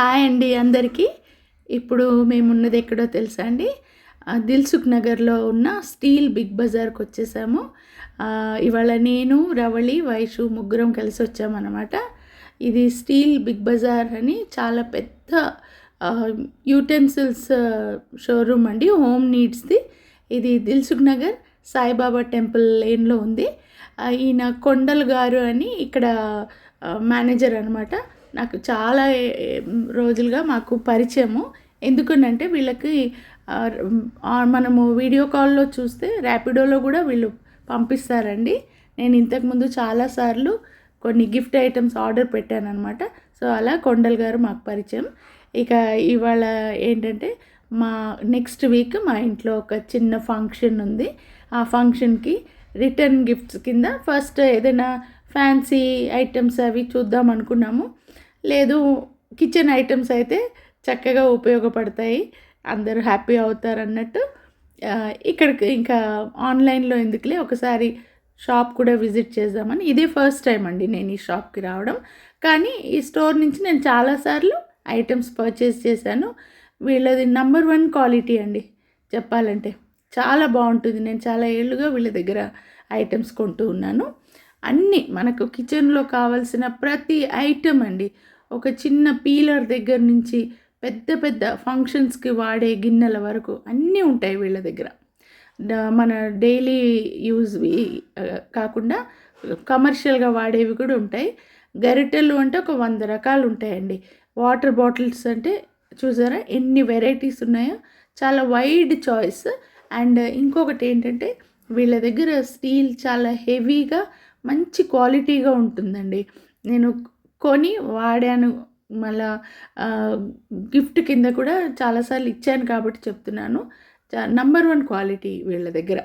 Hi అండి అందరికీ. ఇప్పుడు మేమున్నది ఎక్కడో తెలుసా అండి? దిల్సుఖ్ నగర్లో ఉన్న స్టీల్ బిగ్ బజార్కి వచ్చేసాము. ఇవాళ నేను రవళి వైషు ముగ్గురం కలిసి వచ్చామన్నమాట. ఇది స్టీల్ బిగ్ బజార్ అని చాలా పెద్ద యూటెన్సిల్స్ షోరూమ్ అండి. హోమ్ నీడ్స్ది. ఇది దిల్సుఖ్ నగర్ సాయిబాబా టెంపుల్ లేన్లో ఉంది. ఈయన కొండల్ గారు అని ఇక్కడ మేనేజర్ అనమాట నాకు చాలా రోజులుగా మాకు పరిచయము. ఎందుకంటే వీళ్ళకి మనము వీడియో కాల్లో చూస్తే ర్యాపిడోలో కూడా వీళ్ళు పంపిస్తారండి. నేను ఇంతకుముందు చాలాసార్లు కొన్ని గిఫ్ట్ ఐటమ్స్ ఆర్డర్ పెట్టాను అనమాట సో అలా కొండల్ గారు మాకు పరిచయం. ఇక ఇవాళ ఏంటంటే మా నెక్స్ట్ వీక్ మా ఇంట్లో ఒక చిన్న ఫంక్షన్ ఉంది. ఆ ఫంక్షన్కి రిటర్న్ గిఫ్ట్స్ కింద ఫస్ట్ ఏదైనా ఫ్యాన్సీ ఐటమ్స్ అవి చూద్దాం అనుకున్నాము. లేదు కిచెన్ ఐటమ్స్ అయితే చక్కగా ఉపయోగపడతాయి. అందరూ హ్యాపీ అవుతారు అన్నట్టు ఇక్కడికి ఇంకా ఆన్లైన్లో ఎందుకులే ఒకసారి షాప్ కూడా విజిట్ చేద్దామని. ఇదే ఫస్ట్ టైం అండి నేను ఈ షాప్కి రావడం. కానీ ఈ స్టోర్ నుంచి నేను చాలాసార్లు ఐటమ్స్ పర్చేస్ చేశాను. వీళ్ళది నంబర్ వన్ క్వాలిటీ అండి చెప్పాలంటే. చాలా బాగుంటుంది. నేను చాలా ఏళ్ళుగా వీళ్ళ దగ్గర ఐటమ్స్ కొంటూ ఉన్నాను. అన్నీ మనకు కిచెన్లో కావాల్సిన ప్రతి ఐటమ్ అండి. ఒక చిన్న పీలర్ దగ్గర నుంచి పెద్ద పెద్ద ఫంక్షన్స్కి వాడే గిన్నెల వరకు అన్నీ ఉంటాయి వీళ్ళ దగ్గర. మన డైలీ యూజ్వి కాకుండా కమర్షియల్గా వాడేవి కూడా ఉంటాయి. గరిటెలు అంటే ఒక వంద రకాలు ఉంటాయండి. వాటర్ బాటిల్స్ అంటే చూసారా ఎన్ని వెరైటీస్ ఉన్నాయో. చాలా వైడ్ చాయిస్. అండ్ ఇంకొకటి ఏంటంటే వీళ్ళ దగ్గర స్టీల్ చాలా హెవీగా మంచి క్వాలిటీగా ఉంటుందండి. నేను కొని వాడాను. మళ్ళా గిఫ్ట్ కింద కూడా చాలాసార్లు ఇచ్చాను కాబట్టి చెప్తున్నాను. నంబర్ వన్ క్వాలిటీ వీళ్ళ దగ్గర.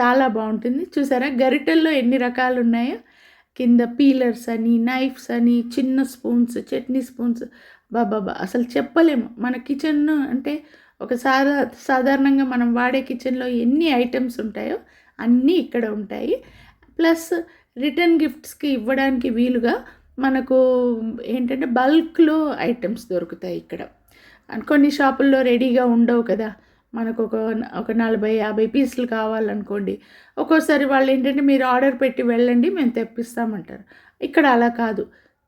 చాలా బాగుంటుంది. చూసారా? గరిటెల్లో ఎన్ని రకాలు ఉన్నాయో? కింద పీలర్స్ అని నైఫ్స్ అని చిన్న స్పూన్స్ చట్నీ స్పూన్స్. బాబాబా అసలు చెప్పలేము. మన కిచెన్ అంటే ఒక సాధా సాధారణంగా మనం వాడే కిచెన్లో ఎన్ని ఐటమ్స్ ఉంటాయో అన్నీ ఇక్కడ ఉంటాయి. ప్లస్ రిటర్న్ గిఫ్ట్స్కి ఇవ్వడానికి వీలుగా మనకు ఏంటంటే బల్క్లో ఐటమ్స్ దొరుకుతాయి ఇక్కడ. కొన్ని షాపుల్లో రెడీగా ఉండవు కదా. మనకు ఒక ఒక నలభై యాభై పీసులు కావాలనుకోండి. ఒక్కోసారి వాళ్ళు ఏంటంటే మీరు ఆర్డర్ పెట్టి వెళ్ళండి మేము తెప్పిస్తామంటారు. ఇక్కడ అలా కాదు.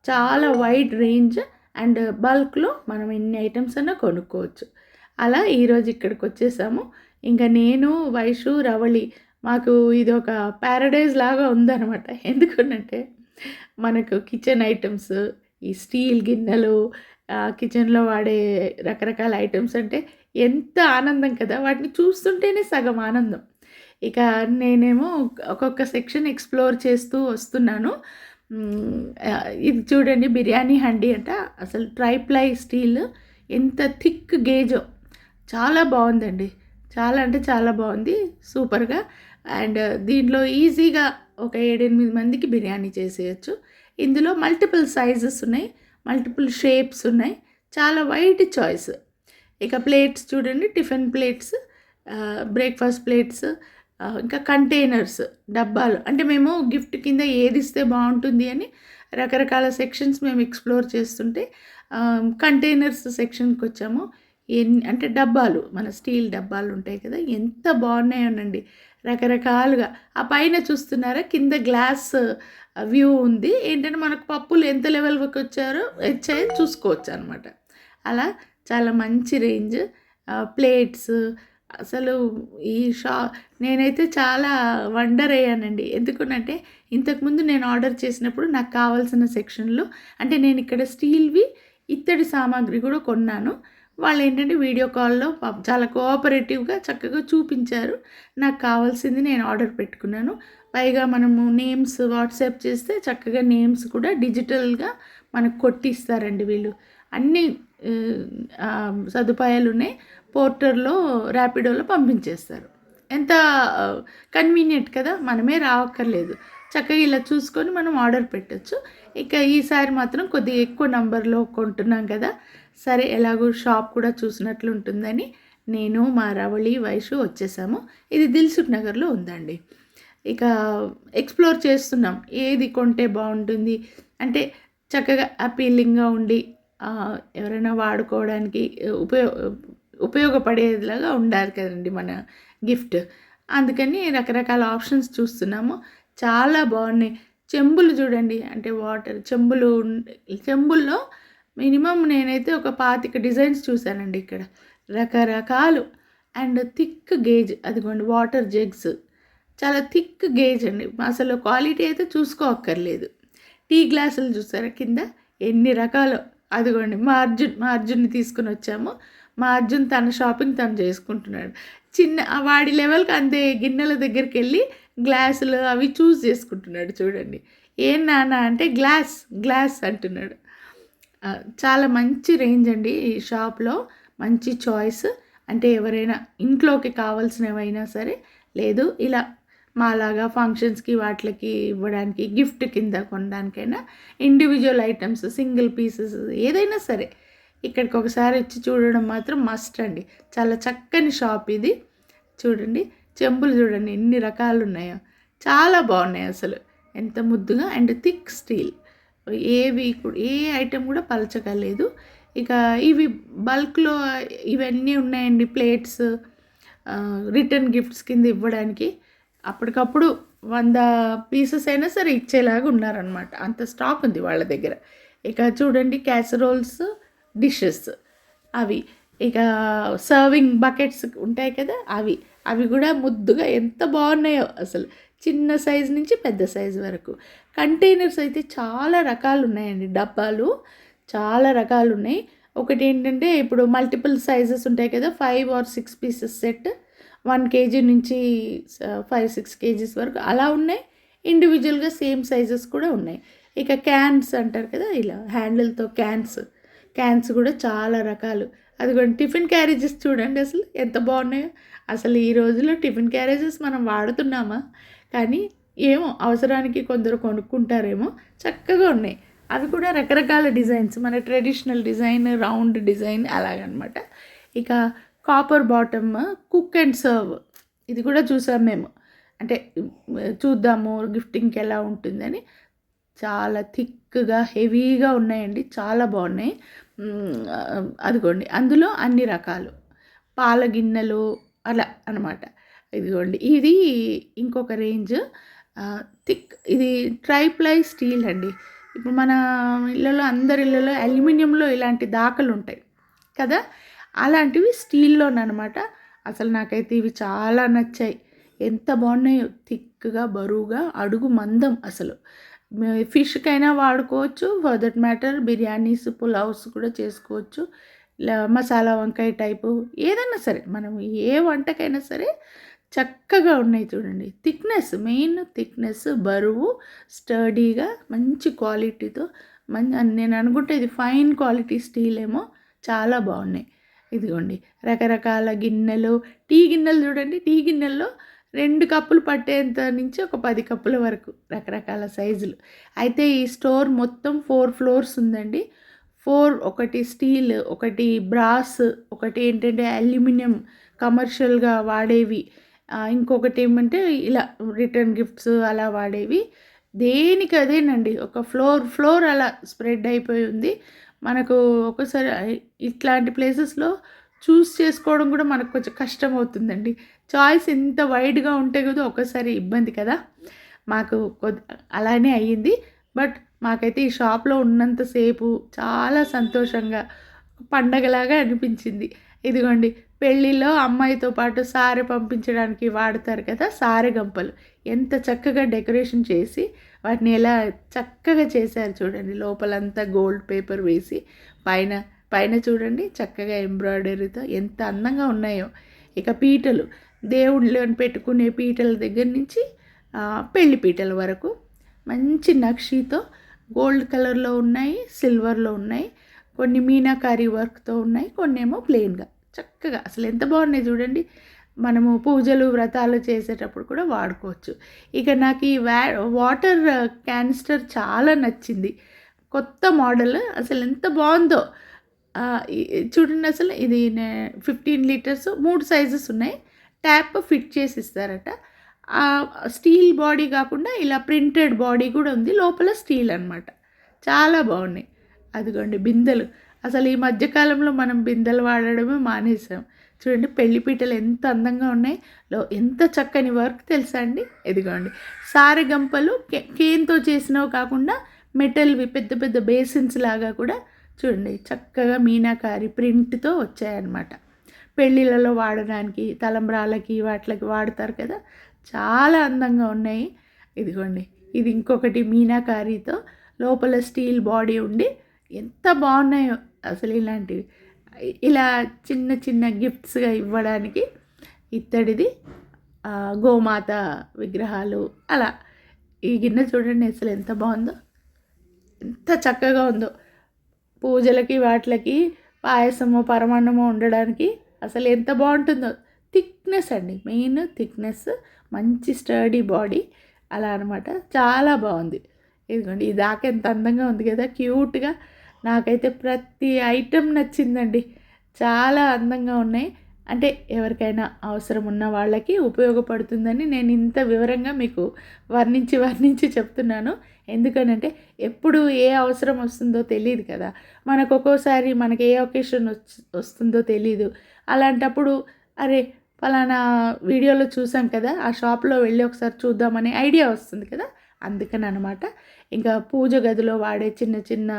చాలా వైడ్ రేంజ్ అండ్ బల్క్లో మనం ఎన్ని ఐటమ్స్ అన్నా కొనుక్కోవచ్చు. అలా ఈరోజు ఇక్కడికి వచ్చేసాము. ఇంకా నేను వైషు రవళి మాకు ఇది ఒక ప్యారడైజ్ లాగా ఉందన్నమాట. ఎందుకంటే మనకు కిచెన్ ఐటమ్స్ ఈ స్టీల్ గిన్నెలు కిచెన్లో వాడే రకరకాల ఐటమ్స్ అంటే ఎంత ఆనందం కదా! వాటిని చూస్తుంటేనే సగం ఆనందం. ఇక నేనేమో ఒక్కొక్క సెక్షన్ ఎక్స్ప్లోర్ చేస్తూ వస్తున్నాను. ఇది చూడండి బిర్యానీ హండీ అంట. అసలు ట్రైప్లై స్టీల్ ఎంత థిక్ గేజో! చాలా బాగుందండి. చాలా అంటే చాలా బాగుంది. సూపర్గా. అండ్ దీంట్లో ఈజీగా ఒక ఏడెనిమిది మందికి బిర్యానీ చేసేయచ్చు. ఇందులో మల్టిపుల్ సైజెస్ ఉన్నాయి మల్టిపుల్ షేప్స్ ఉన్నాయి. చాలా వైడ్ చాయిస్ ఇక ప్లేట్స్ చూడండి టిఫిన్ ప్లేట్స్ బ్రేక్ఫాస్ట్ ప్లేట్స్ ఇంకా కంటైనర్స్ డబ్బాలు. అంటే మేము గిఫ్ట్ కింద ఏది ఇస్తే బాగుంటుంది అని రకరకాల సెక్షన్స్ మేము ఎక్స్ప్లోర్ చేస్తుంటే కంటైనర్స్ సెక్షన్కి వచ్చాము. ఎన్ని అంటే డబ్బాలు మన స్టీల్ డబ్బాలు ఉంటాయి కదా ఎంత బాగున్నాయోనండి రకరకాలుగా. ఆ పైన చూస్తున్నారా? కింద గ్లాస్ వ్యూ ఉంది. ఏంటంటే మనకు పప్పులు ఎంత లెవెల్ వరకు వచ్చారో వచ్చాయో చూసుకోవచ్చు అనమాట అలా చాలా మంచి రేంజ్ ప్లేట్స్. అసలు ఈ షా నేనైతే చాలా వండర్ అయ్యానండి. ఎందుకనంటే ఇంతకుముందు నేను ఆర్డర్ చేసినప్పుడు నాకు కావాల్సిన సెక్షన్లో అంటే నేను ఇక్కడ స్టీల్వి ఇత్తడి సామాగ్రి కూడా కొన్నాను. వాళ్ళు ఏంటంటే వీడియో కాల్లో చాలా కోఆపరేటివ్గా చక్కగా చూపించారు. నాకు కావాల్సింది నేను ఆర్డర్ పెట్టుకున్నాను. పైగా మనము నేమ్స్ వాట్సాప్ చేస్తే చక్కగా నేమ్స్ కూడా డిజిటల్గా మనకు కొట్టిస్తారండి వీళ్ళు. అన్ని సదుపాయాలు ఉన్నాయి. పోర్టర్లో ర్యాపిడోలో పంపించేస్తారు. ఎంత కన్వీనియంట్ కదా? మనమే రావక్కర్లేదు. చక్కగా ఇలా చూసుకొని మనం ఆర్డర్ పెట్టచ్చు. ఇక ఈసారి మాత్రం కొద్దిగా ఎక్కువ నంబర్లో కొంటున్నాం కదా. సరే ఎలాగో షాప్ కూడా చూసినట్లు ఉంటుందని నేను మా రవళి వైషు వచ్చేసాము. ఇది దిల్సుఖ్ నగర్లో ఉందండి. ఇక ఎక్స్ప్లోర్ చేస్తున్నాం. ఏది కొంటే బాగుంటుంది. అంటే చక్కగా అపీలింగ్గా ఉండి ఎవరైనా వాడుకోవడానికి ఉపయోగ ఉపయోగపడేలాగా ఉండాలి కదండి మన గిఫ్ట్. అందుకని రకరకాల ఆప్షన్స్ చూస్తున్నాము. చాలా బాగున్నాయి. చెంబులు చూడండి. అంటే వాటర్ చెంబులు చెంబుల్లో మినిమం నేనైతే ఒక పాతిక డిజైన్స్ చూశానండి ఇక్కడ. రకరకాలు. అండ్ థిక్ గేజ్ అదిగోండి వాటర్ జగ్స్. చాలా థిక్ గేజ్ అండి. అసలు క్వాలిటీ అయితే చూసుకోక్కర్లేదు. టీ గ్లాసులు చూసారా కింద? ఎన్ని రకాలు. అదిగోండి మా అర్జున్ మా అర్జున్ని తీసుకుని వచ్చాము. మా అర్జున్ తన షాపింగ్ తను చేసుకుంటున్నాడు. చిన్న వాడి లెవెల్కి అంతే గిన్నెల దగ్గరికి వెళ్ళి గ్లాసులు అవి చూస్ చేసుకుంటున్నాడు చూడండి. ఏం నాన్న అంటే గ్లాస్ గ్లాస్ అంటున్నాడు. చాలా మంచి రేంజ్ అండి ఈ షాప్లో. మంచి చాయిస్. అంటే ఎవరైనా ఇంట్లోకి కావాల్సినవైనా సరే లేదు ఇలా మాలాగా ఫంక్షన్స్కి వాటికి ఇవ్వడానికి గిఫ్ట్ కింద కొనడానికైనా ఇండివిజువల్ ఐటమ్స్ సింగిల్ పీసెస్ ఏదైనా సరే ఇక్కడికి ఒకసారి వచ్చి చూడడం మాత్రం మస్ట్ అండి. చాలా చక్కని షాప్ ఇది. చూడండి. చెంబులు చూడండి ఎన్ని రకాలు ఉన్నాయో చాలా బాగున్నాయి అసలు. ఎంత ముద్దుగా అండ్ థిక్ స్టీల్. ఏవి కూడా ఏ ఐటెం కూడా పలచగలేదు. ఇక ఇవి బల్క్లో ఇవన్నీ ఉన్నాయండి ప్లేట్స్ రిటర్న్ గిఫ్ట్స్ కింద ఇవ్వడానికి. అప్పటికప్పుడు వంద పీసెస్ అయినా సరే ఇచ్చేలాగా ఉన్నారనమాట అంత స్టాక్ ఉంది వాళ్ళ దగ్గర. ఇక చూడండి క్యాసరోల్స్ డిషెస్ అవి. ఇక సర్వింగ్ బకెట్స్ ఉంటాయి కదా అవి. అవి కూడా ముద్దుగా ఎంత బాగున్నాయో అసలు. చిన్న సైజు నుంచి పెద్ద సైజు వరకు. కంటైనర్స్ అయితే చాలా రకాలు ఉన్నాయండి. డబ్బాలు చాలా రకాలు ఉన్నాయి. ఒకటి ఏంటంటే ఇప్పుడు మల్టిపుల్ సైజెస్ ఉంటాయి కదా five or six pieces set. One KG నుంచి ఫైవ్ సిక్స్ కేజీస్ వరకు అలా ఉన్నాయి. ఇండివిజువల్గా సేమ్ సైజెస్ కూడా ఉన్నాయి. ఇక క్యాన్స్ అంటారు కదా ఇలా హ్యాండిల్తో క్యాన్స్. క్యాన్స్ కూడా చాలా రకాలు. అది కూడా టిఫిన్ క్యారేజెస్ చూడండి అసలు ఎంత బాగున్నాయో. అసలు ఈ రోజుల్లో టిఫిన్ క్యారేజెస్ మనం వాడుతున్నామా? కానీ ఏమో అవసరానికి కొందరు కొనుక్కుంటారేమో చక్కగా ఉన్నాయి. అవి కూడా రకరకాల డిజైన్స్ మన ట్రెడిషనల్ డిజైన్ రౌండ్ డిజైన్ అలాగనమాట. ఇక copper bottom cook and serve ఇది కూడా చూసాం మేము. అంటే చూద్దాము గిఫ్టింగ్కి ఎలా ఉంటుందని. చాలా థిక్గా హెవీగా ఉన్నాయండి. చాలా బాగున్నాయి. అదిగోండి. అందులో అన్ని రకాలు. పాల గిన్నెలు అలా అనమాట. ఇదిగోండి. ఇది ఇంకొక రేంజ్. థిక్ ఇది ట్రైప్లై స్టీల్ అండి. ఇప్పుడు మన ఇళ్ళలో అందరి ఇళ్ళలో అల్యూమినియంలో ఇలాంటి దాఖలు ఉంటాయి కదా? అలాంటివి స్టీల్లోనమాట అసలు నాకైతే ఇవి చాలా నచ్చాయి. ఎంత బాగున్నాయో. థిక్గా బరువుగా అడుగు మందం అసలు. ఫిష్కైనా వాడుకోవచ్చు. For that matter biryanis pulaos కూడా చేసుకోవచ్చు. మసాలా వంకాయ టైపు ఏదైనా సరే మనం ఏ వంటకైనా సరే చక్కగా ఉన్నాయి చూడండి. థిక్నెస్ మెయిన్ థిక్నెస్ బరువు స్టడీగా మంచి క్వాలిటీతో మంచి నేను అనుకుంటే ఇది ఫైన్ క్వాలిటీ స్టీల్ ఏమో చాలా బాగున్నాయి. ఇదిగోండి రకరకాల గిన్నెలు టీ గిన్నెలు చూడండి టీ గిన్నెల్లో రెండు కప్పులు పట్టేంత నుంచి ఒక పది కప్పుల వరకు రకరకాల సైజులు. అయితే ఈ స్టోర్ మొత్తం ఫోర్ ఫ్లోర్స్ ఉందండి. ఫోర్ ఒకటి స్టీల్ ఒకటి బ్రాస్ ఒకటి ఏంటంటే అల్యూమినియం కమర్షియల్గా వాడేవి. ఇంకొకటి ఏమంటే ఇలా రిటర్న్ గిఫ్ట్స్ అలా వాడేవి. దేనికి అదేనండి ఒక ఫ్లోర్ ఫ్లోర్ అలా స్ప్రెడ్ అయిపోయి ఉంది. మనకు ఒకసారి ఇట్లాంటి ప్లేసెస్లో చూస్ చేసుకోవడం కూడా మనకు కొంచెం కష్టం అవుతుందండి చాయిస్ ఎంత వైడ్గా ఉంటే కదా ఒకసారి ఇబ్బంది కదా. మాకు కొద్ది అలానే అయ్యింది. బట్ మాకైతే ఈ షాప్లో ఉన్నంతసేపు చాలా సంతోషంగా పండగలాగా అనిపించింది. ఇదిగోండి పెళ్ళిలో అమ్మాయితో పాటు సారె పంపించడానికి వాడతారు కదా సారె గంపలు. ఎంత చక్కగా డెకరేషన్ చేసి వాటిని ఎలా చక్కగా చేశారు చూడండి. లోపలంతా గోల్డ్ పేపర్ వేసి పైన పైన చూడండి చక్కగా ఎంబ్రాయిడరీతో ఎంత అందంగా ఉన్నాయో. ఇక పీటలు దేవుళ్ళని పెట్టుకునే పీటల దగ్గర నుంచి పెళ్ళి పీటల వరకు మంచి నక్షీతో గోల్డ్ కలర్లో ఉన్నాయి సిల్వర్లో ఉన్నాయి కొన్ని మీనాకారీ వర్క్తో ఉన్నాయి కొన్ని ఏమో ప్లెయిన్గా. చక్కగా. అసలు ఎంత బాగున్నాయి చూడండి. మనము పూజలు వ్రతాలు చేసేటప్పుడు కూడా వాడుకోవచ్చు. ఇక నాకు ఈ వ్యా వాటర్ క్యానిస్టర్ చాలా నచ్చింది. కొత్త మోడల్. అసలు ఎంత బాగుందో. చూడండి అసలు ఇది ఫిఫ్టీన్ లీటర్స్ మూడు సైజెస్ ఉన్నాయి. ట్యాప్ ఫిట్ చేసి ఇస్తారట. స్టీల్ బాడీ కాకుండా ఇలా ప్రింటెడ్ బాడీ కూడా ఉంది. లోపల స్టీల్ అనమాట చాలా బాగున్నాయి. అదిగోండి బిందెలు. అసలు ఈ మధ్యకాలంలో మనం బిందెలు వాడడమే మానేసాం. చూడండి పెళ్ళి పీటలు ఎంత అందంగా ఉన్నాయి. లో ఎంత చక్కని వర్క్ తెలుసా అండి? ఎదిగోండి సారెగంపలు కే కేన్తో చేసినవి కాకుండా మెటల్వి పెద్ద పెద్ద బేసిన్స్ లాగా కూడా చూడండి చక్కగా మీనాకారి ప్రింట్తో వచ్చాయన్నమాట. పెళ్ళిళ్ళలో వాడడానికి తలంబ్రాలకి వాటికి వాడతారు కదా. చాలా అందంగా ఉన్నాయి. ఇదిగోండి ఇది ఇంకొకటి మీనాకారితో లోపల స్టీల్ బాడీ ఉండి ఎంత బాగున్నాయో అసలు ఇలాంటివి. ఇలా చిన్న చిన్న గిఫ్ట్స్గా ఇవ్వడానికి ఇత్తడిది గోమాత విగ్రహాలు అలా. ఈ గిన్నె చూడండి అసలు ఎంత బాగుందో ఎంత చక్కగా ఉందో. పూజలకి వాటిలకి పాయసము పరమాన్నము ఉండడానికి అసలు ఎంత బాగుంటుందో. థిక్నెస్ అండి. మెయిన్ థిక్నెస్ మంచి స్టడీ బాడీ అలా అనమాట చాలా బాగుంది. ఇదిగోండి ఇది దాకా ఎంత అందంగా ఉంది కదా క్యూట్గా నాకైతే ప్రతి ఐటెం నచ్చిందండి. చాలా అందంగా ఉన్నాయి. అంటే ఎవరికైనా అవసరం ఉన్న వాళ్ళకి ఉపయోగపడుతుందని నేను ఇంత వివరంగా మీకు వర్ణించి వర్ణించి చెప్తున్నాను. ఎందుకనంటే ఎప్పుడు ఏ అవసరం వస్తుందో తెలియదు కదా. మనకు ఒక్కోసారి మనకి ఏ ఒకేషన్ వస్తుందో తెలియదు అలాంటప్పుడు అరే ఫలానా వీడియోలో చూసాం కదా ఆ షాప్లో వెళ్ళి ఒకసారి చూద్దామనే ఐడియా వస్తుంది కదా అందుకని అనమాట ఇంకా పూజ గదిలో వాడే చిన్న చిన్న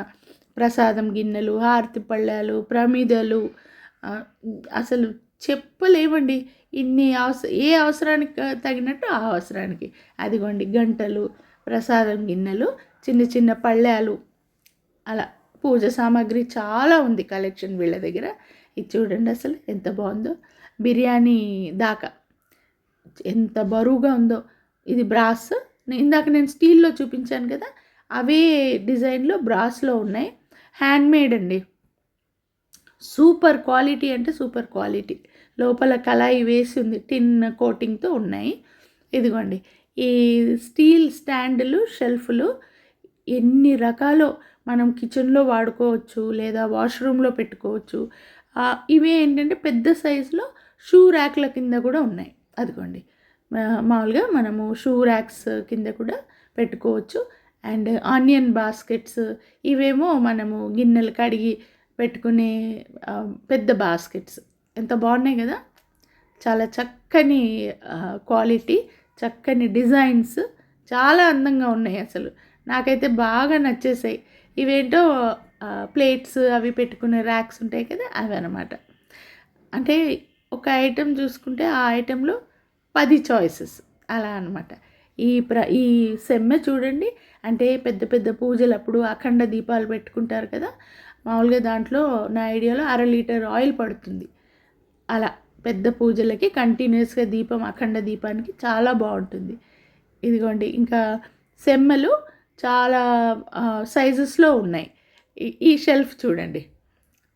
ప్రసాదం గిన్నెలు హారతి పళ్ళాలు ప్రమిదలు అసలు చెప్పలేమండి. ఇన్ని అవస ఏ అవసరానికి తగినట్టు ఆ అవసరానికి. అదిగోండి గంటలు ప్రసాదం గిన్నెలు చిన్న చిన్న పళ్ళాలు అలా పూజ సామాగ్రి చాలా ఉంది కలెక్షన్ వీళ్ళ దగ్గర. ఇది చూడండి అసలు ఎంత బాగుందో. బిర్యానీ దాకా. ఎంత బరువుగా ఉందో. ఇది బ్రాస్. ఇందాక నేను స్టీల్లో చూపించాను కదా అవే డిజైన్లో బ్రాస్లో ఉన్నాయి. హ్యాండ్ మేడ్ అండి. సూపర్ క్వాలిటీ అంటే సూపర్ క్వాలిటీ. లోపల కళాయి వేసి ఉంది టిన్ కోటింగ్తో ఉన్నాయి. ఇదిగోండి. ఈ స్టీల్ స్టాండ్లు షెల్ఫ్లు ఎన్ని రకాలు మనం కిచెన్లో వాడుకోవచ్చు లేదా వాష్రూమ్లో పెట్టుకోవచ్చు. ఇవే ఏంటంటే పెద్ద సైజులో షూ ర్యాక్ల కింద కూడా ఉన్నాయి. అదిగోండి. మా- మామూలుగా మనము షూ ర్యాక్స్ కింద కూడా పెట్టుకోవచ్చు. అండ్ ఆనియన్ బాస్కెట్స్ ఇవేమో మనము గిన్నెలు కడిగి పెట్టుకునే పెద్ద బాస్కెట్స్. ఎంత బాగున్నాయి కదా? చాలా చక్కని క్వాలిటీ చక్కని డిజైన్స్ చాలా అందంగా ఉన్నాయి అసలు. నాకైతే బాగా నచ్చేసాయి. ఇవేంటో ప్లేట్స్ అవి పెట్టుకునే ర్యాక్స్ ఉంటాయి కదా అవి అనమాట అంటే ఒక ఐటెం చూసుకుంటే ఆ ఐటెంలో పది చాయిసెస్. అలా అనమాట ఈ ప్ర ఈ సెమ్మె చూడండి. అంటే పెద్ద పెద్ద పూజలప్పుడు అఖండ దీపాలు పెట్టుకుంటారు కదా. మామూలుగా దాంట్లో నా ఐడియాలో అర లీటర్ ఆయిల్ పడుతుంది. అలా పెద్ద పూజలకి కంటిన్యూస్గా దీపం అఖండ దీపానికి చాలా బాగుంటుంది. ఇదిగోండి ఇంకా సెమ్మలు చాలా సైజెస్లో ఉన్నాయి. ఈ షెల్ఫ్ చూడండి.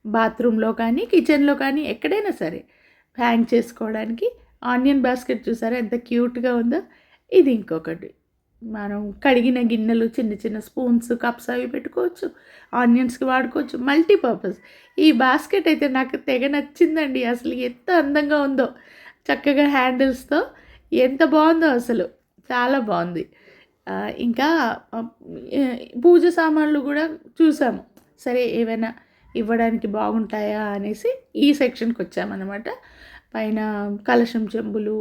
బాత్రూంలో కానీ కిచెన్లో కానీ ఎక్కడైనా సరే. హ్యాంగ్ చేసుకోవడానికి. ఆనియన్ బాస్కెట్ చూసారా? ఎంత క్యూట్గా ఉందో. ఇది ఇంకొకటి. మనం కడిగిన గిన్నెలు చిన్న చిన్న స్పూన్స్ కప్స్ అవి పెట్టుకోవచ్చు. ఆనియన్స్కి వాడుకోవచ్చు. మల్టీపర్పస్. ఈ బాస్కెట్ అయితే నాకు తెగ నచ్చిందండి. అసలు ఎంత అందంగా ఉందో. చక్కగా హ్యాండిల్స్తో ఎంత బాగుందో అసలు. చాలా బాగుంది. ఇంకా పూజ సామాన్లు కూడా చూసాము. సరే ఏవైనా ఇవ్వడానికి బాగుంటాయా అనేసి ఈ సెక్షన్కి వచ్చామన్నమాట. పైన కలశం చెంబులు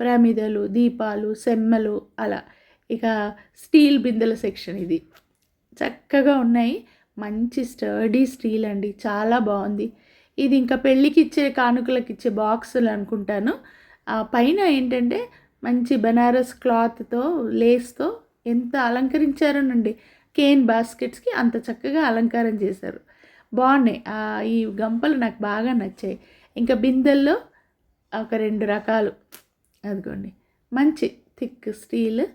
ప్రమిదలు దీపాలు సెమ్మలు అలా. ఇక స్టీల్ బిందెల సెక్షన్ ఇది. చక్కగా ఉన్నాయి. మంచి స్టడీ స్టీల్ అండి. చాలా బాగుంది. ఇది ఇంకా పెళ్ళికి ఇచ్చే కానుకలకు ఇచ్చే బాక్సులు అనుకుంటాను. పైన ఏంటంటే మంచి బనారస్ క్లాత్తో లేస్తో ఎంత అలంకరించారోనండి. కేన్ బాస్కెట్స్కి అంత చక్కగా అలంకారం చేశారు. బాగున్నాయి. ఈ గంపలు నాకు బాగా నచ్చాయి. ఇంకా బిందెల్లో ఒక రెండు రకాలు. అదిగోండి. మంచి థిక్ స్టీల్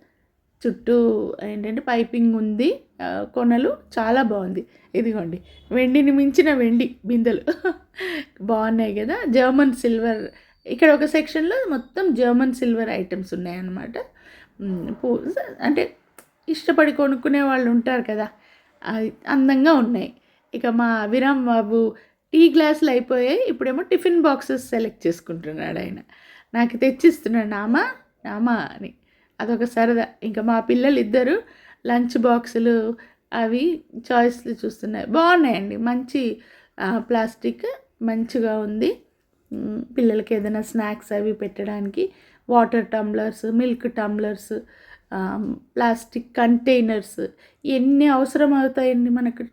చుట్టూ ఏంటంటే పైపింగ్ ఉంది. కొనలు చాలా బాగుంది. ఇదిగోండి. వెండిని మించిన వెండి బిందెలు. బాగున్నాయి కదా? German silver. ఇక్కడ ఒక సెక్షన్లో మొత్తం జర్మన్ సిల్వర్ ఐటమ్స్ ఉన్నాయన్నమాట. పూ అంటే ఇష్టపడి కొనుక్కునే వాళ్ళు ఉంటారు కదా? అది అందంగా ఉన్నాయి. ఇక మా విరామ్ బాబు టీ గ్లాసులు అయిపోయాయి. ఇప్పుడేమో టిఫిన్ బాక్సెస్ సెలెక్ట్ చేసుకుంటున్నాడు ఆయన. నాకు తెచ్చిస్తున్నాడు. నామా నామా అని. అదొక సరదా. ఇంకా మా పిల్లలు ఇద్దరు లంచ్ బాక్సులు అవి చాయిస్లు చూస్తున్నాయి. బాగున్నాయండి. మంచి ప్లాస్టిక్ మంచిగా ఉంది. పిల్లలకి ఏదైనా స్నాక్స్ అవి పెట్టడానికి water tumblers milk tumblers plastic containers ఎన్ని అవసరం అవుతాయండి మనకు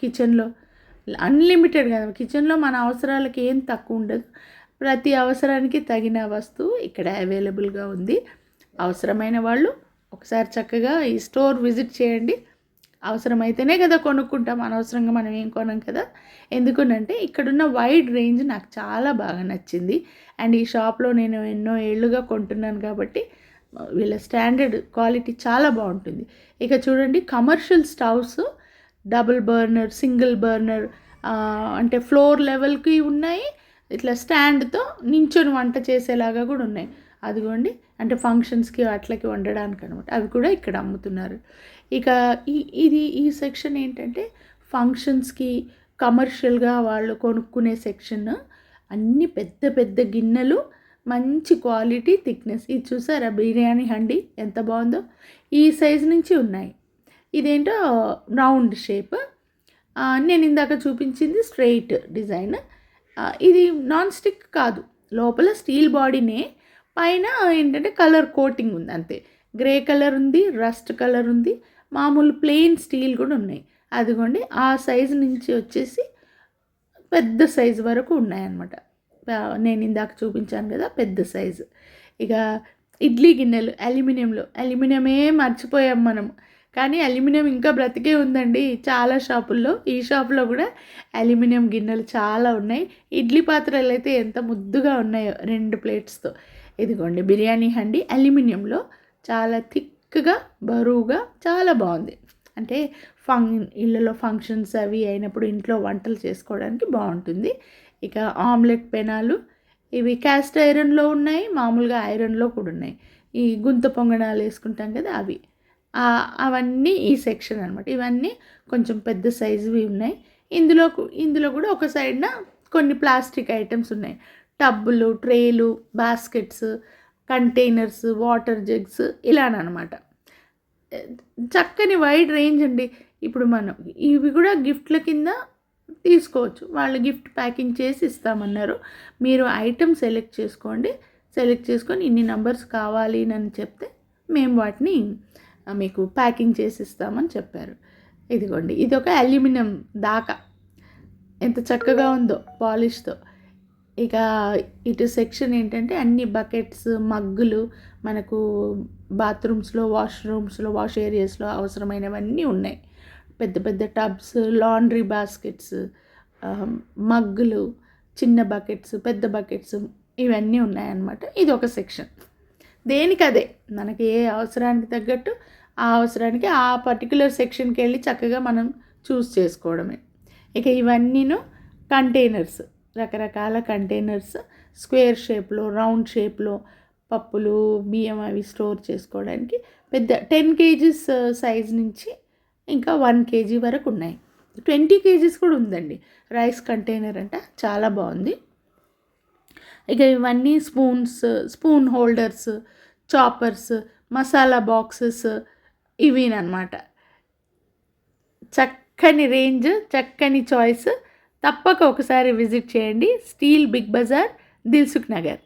కిచెన్లో? అన్లిమిటెడ్ కదా. కిచెన్లో మన అవసరాలకి ఏం తక్కువ ఉండదు. ప్రతి అవసరానికి తగిన వస్తువు ఇక్కడ అవైలబుల్గా ఉంది. అవసరమైన వాళ్ళు ఒకసారి చక్కగా ఈ స్టోర్ విజిట్ చేయండి. అవసరమైతేనే కదా కొనుక్కుంటాం. అనవసరంగా మనం ఏం కొనం కదా. ఎందుకనంటే ఇక్కడున్న వైడ్ రేంజ్ నాకు చాలా బాగా నచ్చింది. అండ్ ఈ షాప్లో నేను ఎన్నో ఏళ్ళుగా కొంటున్నాను కాబట్టి వీళ్ళ స్టాండర్డ్ క్వాలిటీ చాలా బాగుంటుంది. ఇక చూడండి commercial stoves double burner single burner అంటే ఫ్లోర్ లెవెల్కి ఉన్నాయి. ఇట్లా స్టాండ్తో నించొని వంట చేసేలాగా కూడా ఉన్నాయి. అదిగోండి అంటే ఫంక్షన్స్కి అట్లకి వండడానికి అనమాట అవి కూడా ఇక్కడ అమ్ముతున్నారు. ఇక ఈ ఇది ఈ సెక్షన్ ఏంటంటే ఫంక్షన్స్కి కమర్షియల్గా వాళ్ళు కొనుక్కునే సెక్షన్. అన్ని పెద్ద పెద్ద గిన్నెలు మంచి క్వాలిటీ థిక్నెస్. ఇది చూసారా? బిర్యానీ హండి ఎంత బాగుందో. ఈ సైజ్ నుంచి ఉన్నాయి. ఇదేంటో రౌండ్ షేప్. నేను ఇందాక చూపించింది స్ట్రెయిట్ డిజైన్. ఇది నాన్ స్టిక్ కాదు. లోపల స్టీల్ బాడీనే పైన ఏంటంటే కలర్ కోటింగ్ ఉంది అంతే. గ్రే కలర్ ఉంది రస్ట్ కలర్ ఉంది మామూలు ప్లెయిన్ స్టీల్ కూడా ఉన్నాయి. అదిగోండి ఆ సైజు నుంచి వచ్చేసి పెద్ద సైజు వరకు ఉన్నాయన్నమాట. నేను ఇందాక చూపించాను కదా పెద్ద సైజు. ఇక ఇడ్లీ గిన్నెలు అల్యూమినియంలో. అల్యూమినియమే మర్చిపోయాం మనం. కానీ అల్యూమినియం ఇంకా బ్రతికే ఉందండి. చాలా షాపుల్లో ఈ షాపులో కూడా అల్యూమినియం గిన్నెలు చాలా ఉన్నాయి. ఇడ్లీ పాత్రలు అయితే ఎంత ముద్దుగా ఉన్నాయో రెండు ప్లేట్స్తో. ఇదిగోండి బిర్యానీ హండి అల్యూమినియంలో చాలా థిక్గా బరువుగా చాలా బాగుంది. అంటే ఫంక్ ఇళ్ళలో ఫంక్షన్స్ అవి అయినప్పుడు ఇంట్లో వంటలు చేసుకోవడానికి బాగుంటుంది. ఇక ఆమ్లెట్ పెనాలు ఇవి క్యాస్ట్ ఐరన్లో ఉన్నాయి మామూలుగా ఐరన్లో కూడా ఉన్నాయి. ఈ గుంత పొంగణాలు వేసుకుంటాం కదా అవి. అవన్నీ ఈ సెక్షన్ అనమాట ఇవన్నీ కొంచెం పెద్ద సైజువి ఉన్నాయి. ఇందులో ఇందులో కూడా ఒక సైడ్న కొన్ని ప్లాస్టిక్ ఐటమ్స్ ఉన్నాయి. టబ్బులు ట్రేలు బాస్కెట్స్ కంటైనర్స్ వాటర్ జగ్స్ ఇలానమాట చక్కని వైడ్ రేంజ్ అండి. ఇప్పుడు మనం ఇవి కూడా గిఫ్ట్ల కింద తీసుకోవచ్చు. వాళ్ళు గిఫ్ట్ ప్యాకింగ్ చేసి ఇస్తామన్నారు. మీరు ఐటమ్ సెలెక్ట్ చేసుకోండి. సెలెక్ట్ చేసుకొని ఇన్ని నంబర్స్ కావాలి అని చెప్తే మేము వాటిని మీకు ప్యాకింగ్ చేసి ఇస్తామని చెప్పారు. ఇదిగోండి ఇది ఒక అల్యూమినియం దాకా. ఎంత చక్కగా ఉందో పాలిష్తో. ఇక ఇటు సెక్షన్ ఏంటంటే అన్ని బకెట్స్ మగ్గులు మనకు బాత్రూమ్స్లో వాష్రూమ్స్లో వాష్ ఏరియాస్లో అవసరమైనవన్నీ ఉన్నాయి. పెద్ద పెద్ద టబ్స్ లాండ్రీ బాస్కెట్స్ మగ్గులు చిన్న బకెట్స్ పెద్ద బకెట్స్ ఇవన్నీ ఉన్నాయన్నమాట. ఇది ఒక సెక్షన్. దేనికి అదే మనకి ఏ అవసరానికి తగ్గట్టు ఆ అవసరానికి ఆ పర్టికులర్ సెక్షన్కి వెళ్ళి చక్కగా మనం చూస్ చేసుకోవడమే. ఇక ఇవన్నీను కంటైనర్స్ రకరకాల కంటైనర్స్ స్క్వేర్ షేప్లో రౌండ్ షేప్లో పప్పులు బియ్యం అవి స్టోర్ చేసుకోవడానికి పెద్ద టెన్ కేజీస్ సైజ్ నుంచి ఇంకా వన్ కేజీ వరకు ఉన్నాయి. ట్వంటీ కేజీస్ కూడా ఉందండి. రైస్ కంటైనర్ అంట చాలా బాగుంది. ఇక ఇవన్నీ spoons spoon holders choppers masala boxes ఇవినమాట చక్కని రేంజ్ చక్కని చాయిస్. తప్పక ఒకసారి విజిట్ చేయండి. Steel big bazaar Dilsukh Nagar